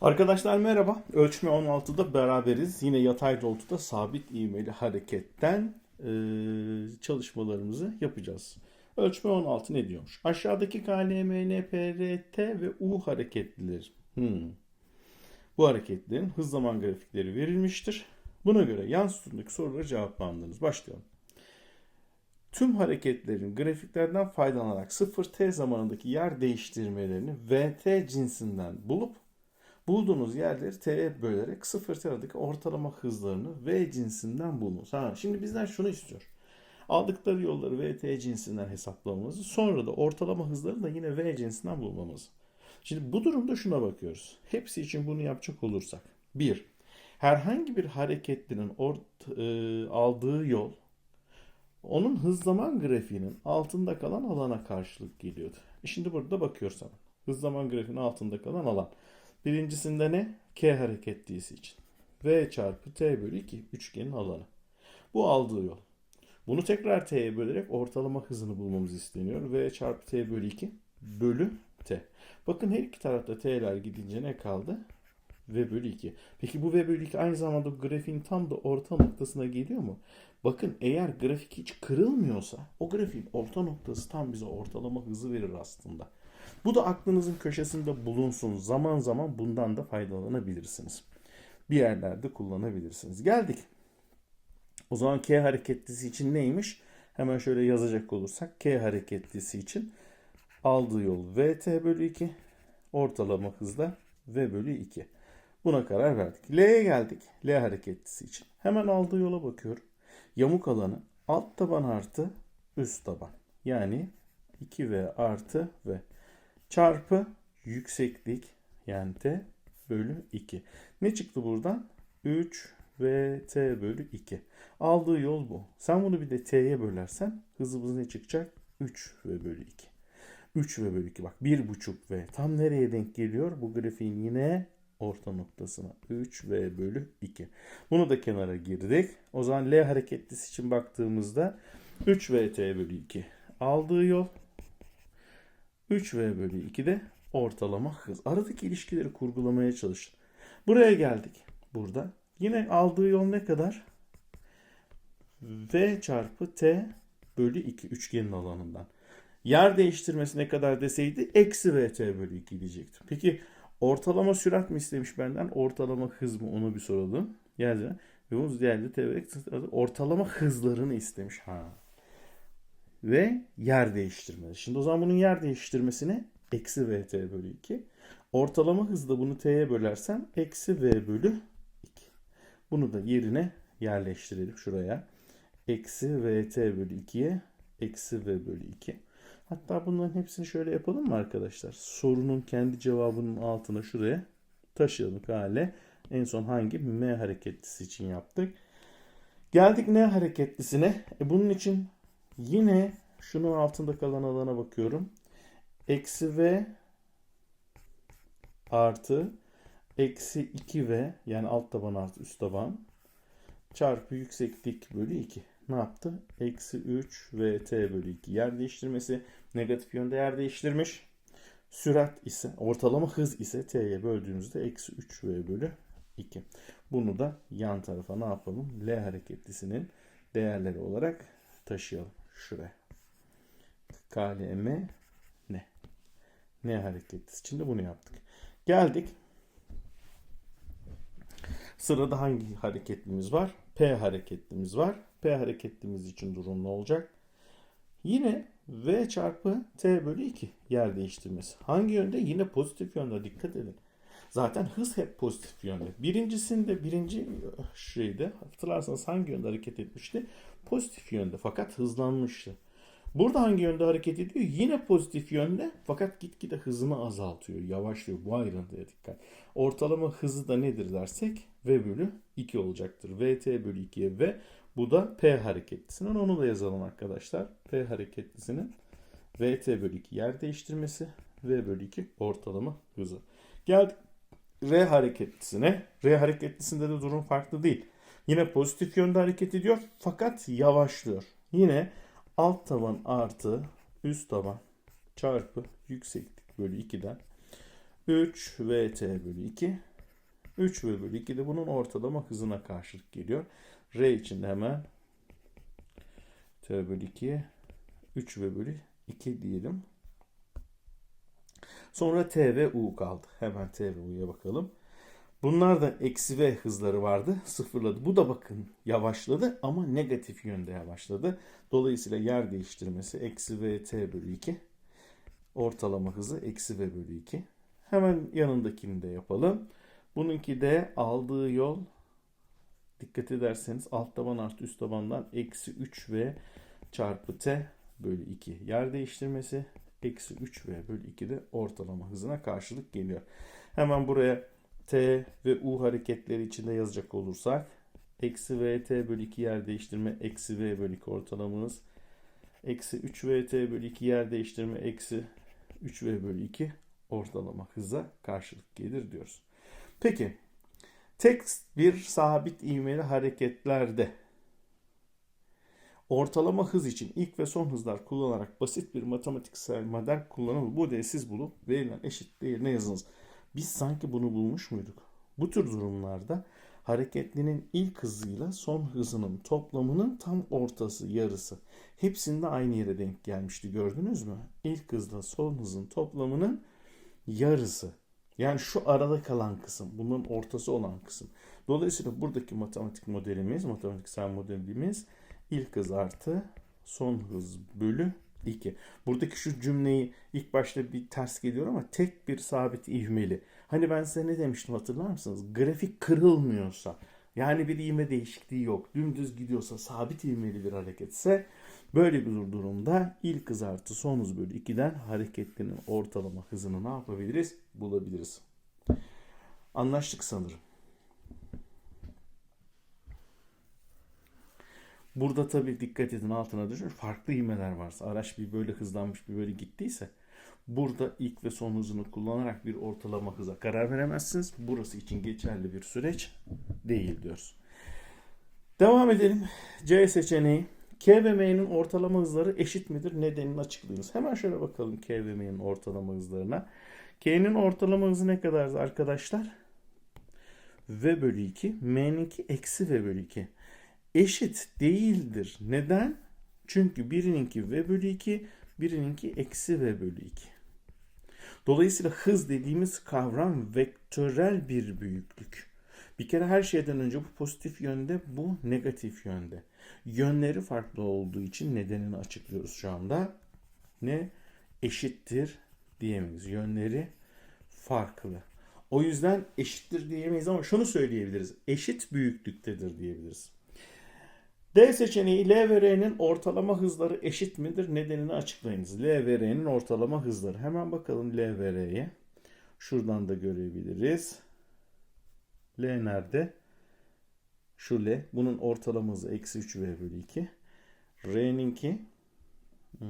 Arkadaşlar merhaba. Ölçme 16'da beraberiz. Yine yatay doğrultuda sabit ivmeli hareketten e, çalışmalarımızı yapacağız. Ölçme 16 ne diyormuş? Aşağıdaki KLMN, PRT ve U hareketlileri. Hmm. Bu hareketlerin hız zaman grafikleri verilmiştir. Buna göre yan sütundaki soruları cevaplandırınız. Başlayalım. Tüm hareketlerin grafiklerden faydalanarak 0t zamanındaki yer değiştirmelerini vt cinsinden bulup bulduğunuz yerleri t'ye bölerek 0t aradaki ortalama hızlarını v cinsinden bulunuz. Ha, şimdi bizden şunu istiyor. Aldıkları yolları vt cinsinden hesaplamamızı sonra da ortalama hızlarını da yine v cinsinden bulmamızı. Şimdi bu durumda şuna bakıyoruz. Hepsi için bunu yapacak olursak. 1. Herhangi bir hareketlinin ort, e, aldığı yol onun hız zaman grafiğinin altında kalan alana karşılık geliyordu. E Şimdi burada bakıyoruz. Hız zaman grafiğinin altında kalan alan. Birincisinde ne? K hareketlisi için. V çarpı T bölü 2 üçgenin alanı. Bu aldığı yol. Bunu tekrar T'ye bölerek ortalama hızını bulmamız isteniyor. V çarpı T bölü 2 bölü T. Bakın her iki tarafta T'ler gidince ne kaldı? V bölü 2. Peki bu V bölü 2 aynı zamanda grafiğin tam da orta noktasına geliyor mu? Bakın eğer grafik hiç kırılmıyorsa o grafiğin orta noktası tam bize ortalama hızı verir aslında. Bu da aklınızın köşesinde bulunsun. Zaman zaman bundan da faydalanabilirsiniz. Bir yerlerde kullanabilirsiniz. Geldik. O zaman K hareketlisi için neymiş? Hemen şöyle yazacak olursak K hareketlisi için aldığı yol VT bölü 2 ortalama hızda V bölü 2. Buna karar verdik. L'ye geldik. L hareketlisi için. Hemen aldığı yola bakıyorum. Yamuk alanı alt taban artı üst taban. Yani 2V artı V çarpı yükseklik yani T bölü 2. Ne çıktı buradan? 3 V T bölü 2. Aldığı yol bu. Sen bunu bir de T'ye bölersen hızımız ne çıkacak? 3 V bölü 2. 3 V bölü 2 bak 1,5 V. Tam nereye denk geliyor? Bu grafiğin yine orta noktasına 3V bölü 2. Bunu da kenara girdik. O zaman L hareketlisi için baktığımızda 3VT bölü 2 aldığı yol 3V bölü 2 de ortalama hız. Aradaki ilişkileri kurgulamaya çalışın. Buraya geldik. Burada. Yine aldığı yol ne kadar? V çarpı T bölü 2 üçgenin alanından. Yer değiştirmesi ne kadar deseydi? Eksi VT bölü 2 diyecektim. Peki ortalama sürat mi istemiş benden? Ortalama hız mı? Onu bir soralım. Yani bunu diğerde T ortalama hızlarını istemiş. Ha ve yer değiştirmesi. Şimdi o zaman bunun yer değiştirmesine eksi vt bölü 2. Ortalama hızda bunu t'ye bölersen eksi v bölü 2. Bunu da yerine yerleştirelim şuraya. Eksi vt bölü 2'ye eksi v bölü 2. Hatta bunların hepsini şöyle yapalım mı arkadaşlar? Sorunun kendi cevabının altına şuraya taşıyalım hale. En son hangi? M hareketlisi için yaptık. Geldik N hareketlisine. E bunun için Yine şunun altında kalan alana bakıyorum. Eksi v artı eksi 2v yani alt taban artı üst taban çarpı yükseklik bölü 2. Ne yaptı? Eksi 3 vt bölü 2 yer değiştirmesi negatif yönde yer değiştirmiş. Sürat ise ortalama hız ise t'ye böldüğümüzde eksi 3v bölü 2. Bunu da yan tarafa ne yapalım? L hareketlisinin değerleri olarak taşıyalım şuraya. KLM ne? Ne hareketi de bunu yaptık. Geldik. Sırada hangi hareketlimiz var? P hareketlimiz var. P hareketlimiz için durum ne olacak? Yine V çarpı T bölü 2 yer değiştirmesi. Hangi yönde? Yine pozitif yönde. Dikkat edin. Zaten hız hep pozitif yönde. Birincisinde birinci şeyde hatırlarsanız hangi yönde hareket etmişti? Pozitif yönde fakat hızlanmıştı. Burada hangi yönde hareket ediyor? Yine pozitif yönde fakat gitgide hızını azaltıyor, yavaşlıyor. Bu ayrıntıya dikkat. Ortalama hızı da nedir dersek V bölü 2 olacaktır. VT bölü 2'ye V. Bu da P hareketlisinin. Onu da yazalım arkadaşlar. P hareketlisinin VT bölü 2 yer değiştirmesi. V bölü 2 ortalama hızı. Geldik R hareketlisine. R hareketlisinde de durum farklı değil. Yine pozitif yönde hareket ediyor fakat yavaşlıyor. Yine alt taban artı üst taban çarpı yükseklik bölü 2'den 3 VT bölü 2 3V bölü 2 de bunun ortalama hızına karşılık geliyor. R için de hemen T bölü 2'ye 3V bölü 2 diyelim. Sonra T ve U kaldı. Hemen T ve U'ya bakalım. Bunlar da eksi V hızları vardı. Sıfırladı. Bu da bakın yavaşladı ama negatif yönde yavaşladı. Dolayısıyla yer değiştirmesi eksi V T bölü 2. Ortalama hızı eksi V bölü 2. Hemen yanındakini de yapalım. Bununki de aldığı yol dikkat ederseniz alt taban artı üst tabandan eksi 3V çarpı T bölü 2 yer değiştirmesi eksi 3V bölü 2 de ortalama hızına karşılık geliyor. Hemen buraya T ve U hareketleri içinde yazacak olursak eksi VT bölü 2 yer değiştirme eksi V bölü 2 ortalamamız eksi 3VT bölü 2 yer değiştirme eksi 3V bölü 2 ortalama hıza karşılık gelir diyoruz. Peki tek bir sabit ivmeli hareketlerde ortalama hız için ilk ve son hızlar kullanarak basit bir matematiksel model kullanılır. Bu değeri siz bulup verilen eşit değerine yazınız. Biz sanki bunu bulmuş muyduk? Bu tür durumlarda hareketlinin ilk hızıyla son hızının toplamının tam ortası, yarısı. Hepsinde aynı yere denk gelmişti gördünüz mü? İlk hızla son hızın toplamının yarısı. Yani şu arada kalan kısım, bunun ortası olan kısım. Dolayısıyla buradaki matematik modelimiz, matematiksel modelimiz ilk hız artı son hız bölü 2. Buradaki şu cümleyi ilk başta bir ters geliyor ama tek bir sabit ivmeli. Hani ben size ne demiştim hatırlar mısınız? Grafik kırılmıyorsa yani bir ivme değişikliği yok. Dümdüz gidiyorsa sabit ivmeli bir hareketse böyle bir durumda ilk hız artı son hız bölü 2'den hareketlinin ortalama hızını ne yapabiliriz? Bulabiliriz. Anlaştık sanırım. Burada tabii dikkat edin altına düşün. Farklı ivmeler varsa araç bir böyle hızlanmış bir böyle gittiyse burada ilk ve son hızını kullanarak bir ortalama hıza karar veremezsiniz. Burası için geçerli bir süreç değil diyoruz. Devam edelim. C seçeneği. K ve M'nin ortalama hızları eşit midir? Nedenini açıklayınız. Hemen şöyle bakalım K ve M'nin ortalama hızlarına. K'nin ortalama hızı ne kadar arkadaşlar? V bölü 2. M'ninki eksi V bölü 2 eşit değildir. Neden? Çünkü birininki v bölü 2, birininki eksi v bölü 2. Dolayısıyla hız dediğimiz kavram vektörel bir büyüklük. Bir kere her şeyden önce bu pozitif yönde, bu negatif yönde. Yönleri farklı olduğu için nedenini açıklıyoruz şu anda. Ne? Eşittir diyemeyiz. Yönleri farklı. O yüzden eşittir diyemeyiz ama şunu söyleyebiliriz. Eşit büyüklüktedir diyebiliriz. D seçeneği L ve R'nin ortalama hızları eşit midir? Nedenini açıklayınız. L ve R'nin ortalama hızları. Hemen bakalım L ve R'ye. Şuradan da görebiliriz. L nerede? Şu L. Bunun ortalama hızı eksi 3V bölü 2. R'ninki hmm,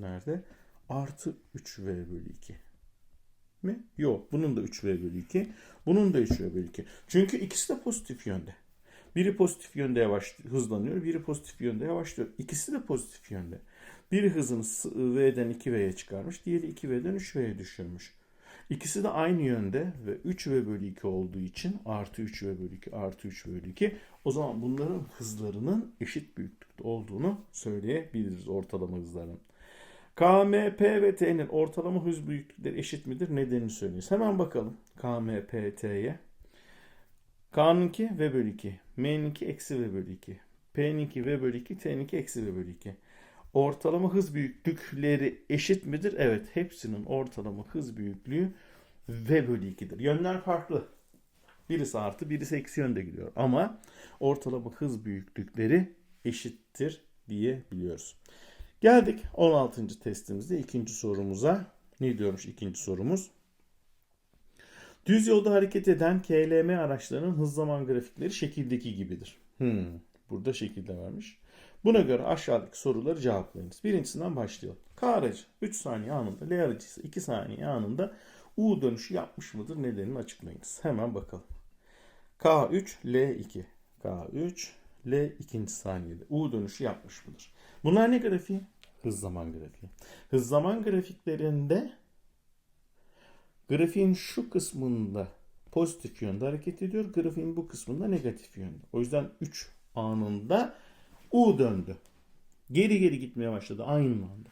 nerede? Artı 3V bölü 2 mi? Yok. Bunun da 3V bölü 2. Bunun da 3V bölü 2. Çünkü ikisi de pozitif yönde. Biri pozitif yönde yavaş hızlanıyor, biri pozitif yönde yavaşlıyor. İkisi de pozitif yönde. Biri hızını V'den 2V'ye çıkarmış, diğeri 2V'den 3V'ye düşürmüş. İkisi de aynı yönde ve 3V bölü 2 olduğu için artı 3V bölü 2 artı 3V bölü 2 o zaman bunların hızlarının eşit büyüklükte olduğunu söyleyebiliriz ortalama hızların. K, M, P ve T'nin ortalama hız büyüklükleri eşit midir? Nedenini söylüyoruz. Hemen bakalım K, M, P, T'ye. K'nınki V bölü 2. M'ninki eksi V bölü 2. P'ninki V bölü 2. T'ninki eksi V bölü 2. Ortalama hız büyüklükleri eşit midir? Evet. Hepsinin ortalama hız büyüklüğü V bölü 2'dir. Yönler farklı. Birisi artı birisi eksi yönde gidiyor. Ama ortalama hız büyüklükleri eşittir diyebiliyoruz. Geldik 16. testimizde ikinci sorumuza. Ne diyormuş ikinci sorumuz? Düz yolda hareket eden KLM araçlarının hız zaman grafikleri şekildeki gibidir. Hmm, burada şekilde vermiş. Buna göre aşağıdaki soruları cevaplayınız. Birincisinden başlayalım. K aracı 3 saniye anında, L aracı ise 2 saniye anında U dönüşü yapmış mıdır? Nedenini açıklayınız. Hemen bakalım. K3, L2. K3, L ikinci saniyede. U dönüşü yapmış mıdır? Bunlar ne grafiği? Hız zaman grafiği. Hız zaman grafiklerinde grafiğin şu kısmında pozitif yönde hareket ediyor. Grafiğin bu kısmında negatif yönde. O yüzden 3 anında U döndü. Geri geri gitmeye başladı aynı anda.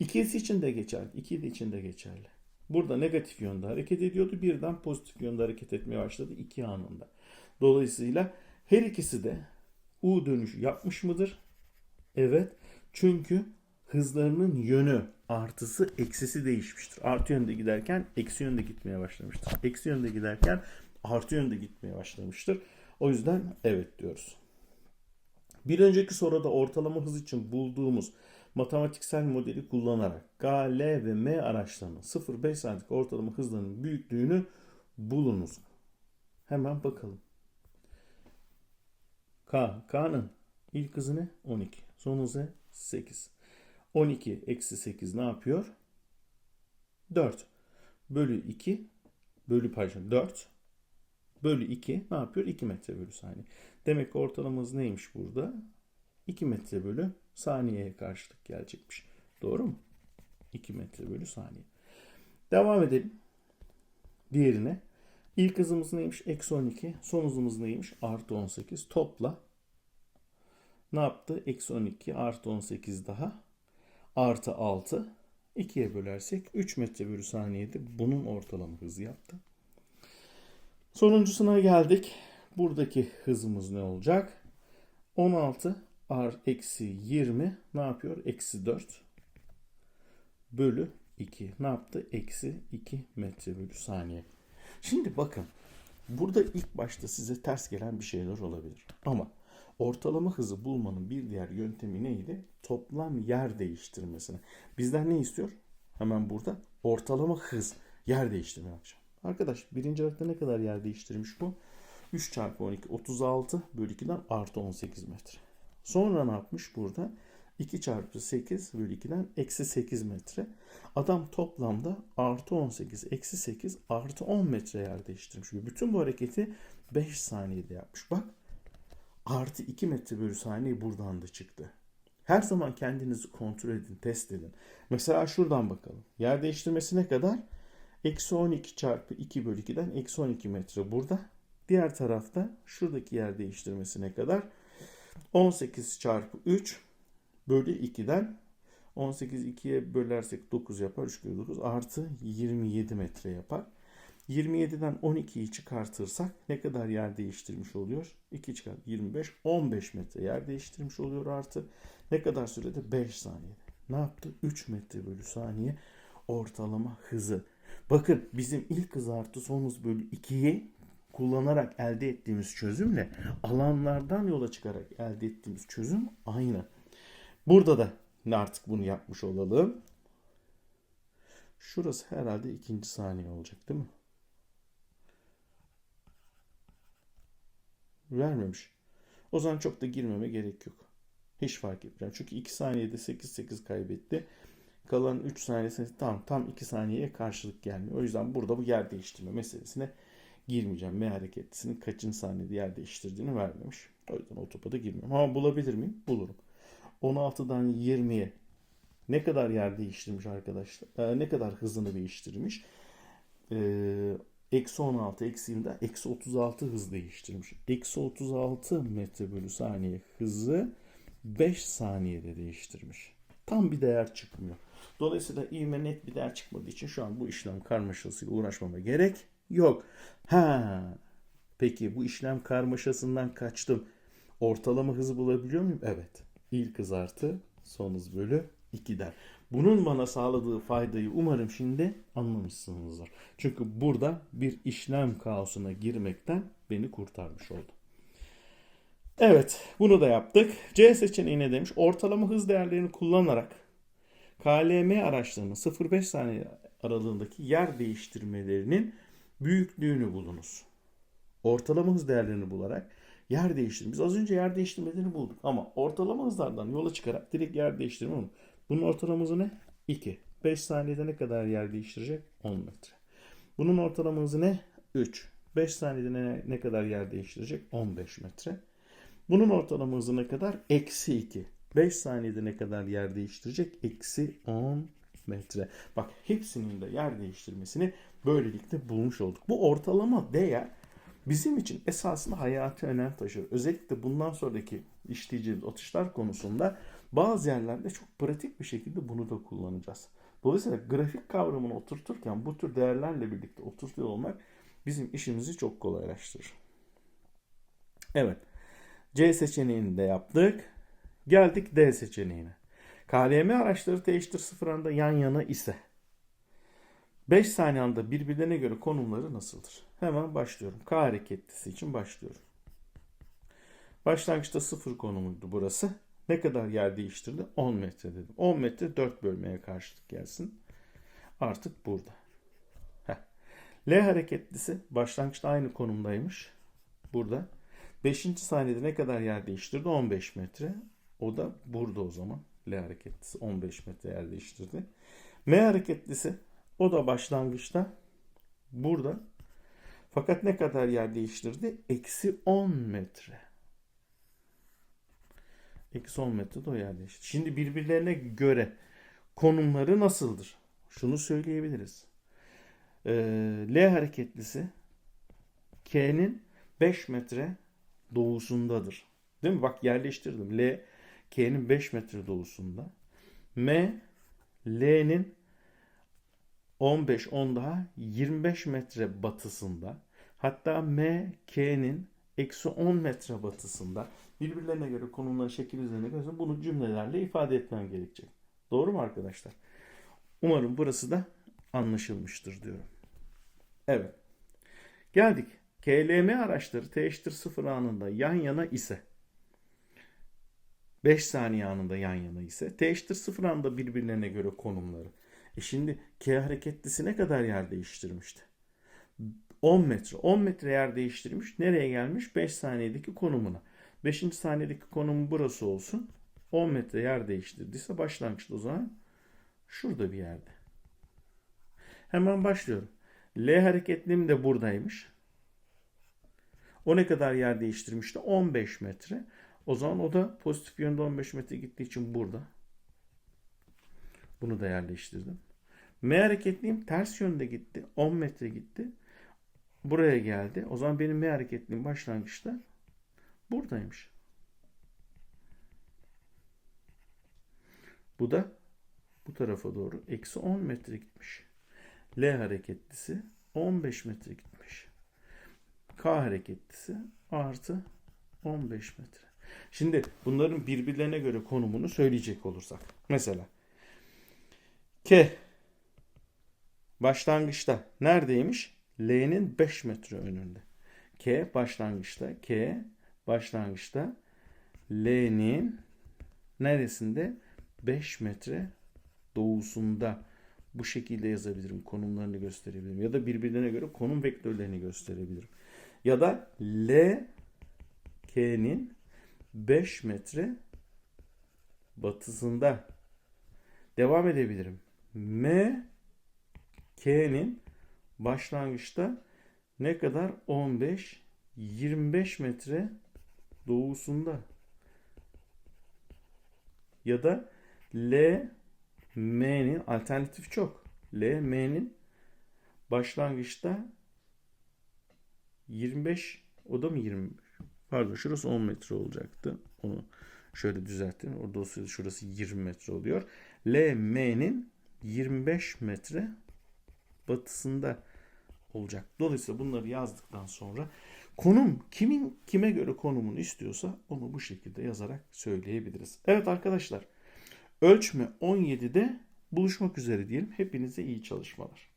İkisi için de geçerli. İki de için de geçerli. Burada negatif yönde hareket ediyordu. Birden pozitif yönde hareket etmeye başladı iki anında. Dolayısıyla her ikisi de U dönüşü yapmış mıdır? Evet. Çünkü hızlarının yönü artısı eksisi değişmiştir. Artı yönde giderken eksi yönde gitmeye başlamıştır. Eksi yönde giderken artı yönde gitmeye başlamıştır. O yüzden evet diyoruz. Bir önceki soruda ortalama hız için bulduğumuz matematiksel modeli kullanarak K, L ve M araçlarının 0-5 saniyedeki ortalama hızlarının büyüklüğünü bulunuz. Hemen bakalım. K, K'nın ilk hızı ne? 12. Son hızı 8. 12 eksi 8 ne yapıyor? 4. Bölü 2 bölü pardon 4 bölü 2 ne yapıyor? 2 metre bölü saniye. Demek ki ortalamamız neymiş burada? 2 metre bölü saniyeye karşılık gelecekmiş. Doğru mu? 2 metre bölü saniye. Devam edelim. Diğerine. İlk hızımız neymiş? Eksi 12. Son hızımız neymiş? Artı 18. Topla. Ne yaptı? Eksi 12 artı 18 daha. Artı 6. 2'ye bölersek 3 metre bölü saniyede bunun ortalama hızı yaptı. Sonuncusuna geldik. Buradaki hızımız ne olacak? 16 ar eksi 20 ne yapıyor? Eksi 4 bölü 2 ne yaptı? Eksi 2 metre bölü saniye. Şimdi bakın burada ilk başta size ters gelen bir şeyler olabilir. Ama ortalama hızı bulmanın bir diğer yöntemi neydi? Toplam yer değiştirmesine. Bizden ne istiyor? Hemen burada ortalama hız yer değiştirme yapacağım. Arkadaş birinci harfte ne kadar yer değiştirmiş bu? 3 çarpı 12 36 bölü 2'den artı 18 metre. Sonra ne yapmış burada? 2 çarpı 8 bölü 2'den eksi 8 metre. Adam toplamda artı 18 eksi 8 artı 10 metre yer değiştirmiş. Bütün bu hareketi 5 saniyede yapmış. Bak artı 2 metre bölü saniye buradan da çıktı. Her zaman kendinizi kontrol edin, test edin. Mesela şuradan bakalım. Yer değiştirmesi ne kadar? Eksi 12 çarpı 2 bölü 2'den eksi 12 metre burada. Diğer tarafta şuradaki yer değiştirmesi ne kadar? 18 çarpı 3 bölü 2'den 18 2'ye bölersek 9 yapar. 3 kere 9 artı 27 metre yapar. 27'den 12'yi çıkartırsak ne kadar yer değiştirmiş oluyor? 2 çıkart 25 15 metre yer değiştirmiş oluyor artı. Ne kadar sürede? 5 saniyede. Ne yaptı? 3 metre bölü saniye ortalama hızı. Bakın bizim ilk hız artı son hız bölü 2'yi kullanarak elde ettiğimiz çözümle alanlardan yola çıkarak elde ettiğimiz çözüm aynı. Burada da artık bunu yapmış olalım. Şurası herhalde ikinci saniye olacak değil mi? Vermemiş. O zaman çok da girmeme gerek yok. Hiç fark etmiyor. Çünkü 2 saniyede 8-8 kaybetti. Kalan 3 saniyesinde tam tam 2 saniyeye karşılık gelmiyor. O yüzden burada bu yer değiştirme meselesine girmeyeceğim. M hareketlisinin kaçıncı saniyede yer değiştirdiğini vermemiş. O yüzden o topa da girmiyorum. Ama bulabilir miyim? Bulurum. 16'dan 20'ye ne kadar yer değiştirmiş arkadaşlar? Ee, ne kadar hızını değiştirmiş? Ee, eksi 16 eksi 20'den eksi 36 hız değiştirmiş. Eksi 36 metre bölü saniye hızı 5 saniyede değiştirmiş. Tam bir değer çıkmıyor. Dolayısıyla ivme net bir değer çıkmadığı için şu an bu işlem karmaşasıyla uğraşmama gerek yok. Ha, peki bu işlem karmaşasından kaçtım. Ortalama hızı bulabiliyor muyum? Evet. İlk hız artı son hız bölü 2'den. Bunun bana sağladığı faydayı umarım şimdi anlamışsınızdır. Çünkü burada bir işlem kaosuna girmekten beni kurtarmış oldu. Evet, bunu da yaptık. C seçeneği ne demiş? Ortalama hız değerlerini kullanarak KLM araçlarının 0-5 saniye aralığındaki yer değiştirmelerinin büyüklüğünü bulunuz. Ortalama hız değerlerini bularak yer değiştirme. Biz az önce yer değiştirmelerini bulduk ama ortalama hızlardan yola çıkarak direkt yer değiştirme. Bunun ortalama hızı ne? 2. 5 saniyede ne kadar yer değiştirecek? 10 metre. Bunun ortalama hızı ne? 3. 5 saniyede ne, ne kadar yer değiştirecek? 15 metre. Bunun ortalama hızı ne kadar? Eksi 2. 5 saniyede ne kadar yer değiştirecek? Eksi 10 metre. Bak hepsinin de yer değiştirmesini böylelikle bulmuş olduk. Bu ortalama değer bizim için esasında hayati önem taşır. Özellikle bundan sonraki işleyeceğimiz atışlar konusunda bazı yerlerde çok pratik bir şekilde bunu da kullanacağız. Dolayısıyla grafik kavramını oturturken bu tür değerlerle birlikte oturtuyor olmak bizim işimizi çok kolaylaştırır. Evet. C seçeneğini de yaptık. Geldik D seçeneğine. KLM araçları T sıfır anda yan yana ise 5 saniye anda birbirlerine göre konumları nasıldır? Hemen başlıyorum. K hareketlisi için başlıyorum. Başlangıçta sıfır konumuydu burası. Ne kadar yer değiştirdi? 10 metre dedim. 10 metre 4 bölmeye karşılık gelsin. Artık burada. Heh. L hareketlisi başlangıçta aynı konumdaymış. Burada. 5. saniyede ne kadar yer değiştirdi? 15 metre. O da burada o zaman. L hareketlisi 15 metre yer değiştirdi. M hareketlisi o da başlangıçta burada. Fakat ne kadar yer değiştirdi? Eksi 10 metre. Eksi 10 metre de o yer değiştirdi. Şimdi birbirlerine göre konumları nasıldır? Şunu söyleyebiliriz. Ee, L hareketlisi K'nin 5 metre doğusundadır. Değil mi? Bak yerleştirdim. L K'nin 5 metre doğusunda. M L'nin 15 10 daha 25 metre batısında. Hatta M K'nin eksi 10 metre batısında. Birbirlerine göre konumları şekil üzerine göre bunu cümlelerle ifade etmem gerekecek. Doğru mu arkadaşlar? Umarım burası da anlaşılmıştır diyorum. Evet. Geldik. KLM araçları T eşittir 0 anında yan yana ise 5 saniye anında yan yana ise T eşittir 0 anında birbirlerine göre konumları. E şimdi K hareketlisi ne kadar yer değiştirmişti? 10 metre. 10 metre yer değiştirmiş. Nereye gelmiş? 5 saniyedeki konumuna. 5. saniyedeki konumu burası olsun. 10 metre yer değiştirdiyse başlangıçta o zaman şurada bir yerde. Hemen başlıyorum. L hareketlim de buradaymış. O ne kadar yer değiştirmişti? 15 metre. O zaman o da pozitif yönde 15 metre gittiği için burada. Bunu da yerleştirdim. M hareketliyim ters yönde gitti. 10 metre gitti. Buraya geldi. O zaman benim M hareketliyim başlangıçta buradaymış. Bu da bu tarafa doğru eksi 10 metre gitmiş. L hareketlisi 15 metre gitmiş. K hareketlisi artı 15 metre. Şimdi bunların birbirlerine göre konumunu söyleyecek olursak. Mesela K başlangıçta neredeymiş? L'nin 5 metre önünde. K başlangıçta K başlangıçta L'nin neresinde? 5 metre doğusunda bu şekilde yazabilirim. Konumlarını gösterebilirim. Ya da birbirlerine göre konum vektörlerini gösterebilirim. Ya da L K'nin 5 metre batısında devam edebilirim. M K'nin başlangıçta ne kadar? 15 25 metre doğusunda. Ya da L M'nin alternatif çok. L M'nin başlangıçta 25 o da mı 20 pardon şurası 10 metre olacaktı. Onu şöyle düzelttim. Orada olsaydı şurası 20 metre oluyor. L M'nin 25 metre batısında olacak. Dolayısıyla bunları yazdıktan sonra konum kimin kime göre konumunu istiyorsa onu bu şekilde yazarak söyleyebiliriz. Evet arkadaşlar ölçme 17'de buluşmak üzere diyelim. Hepinize iyi çalışmalar.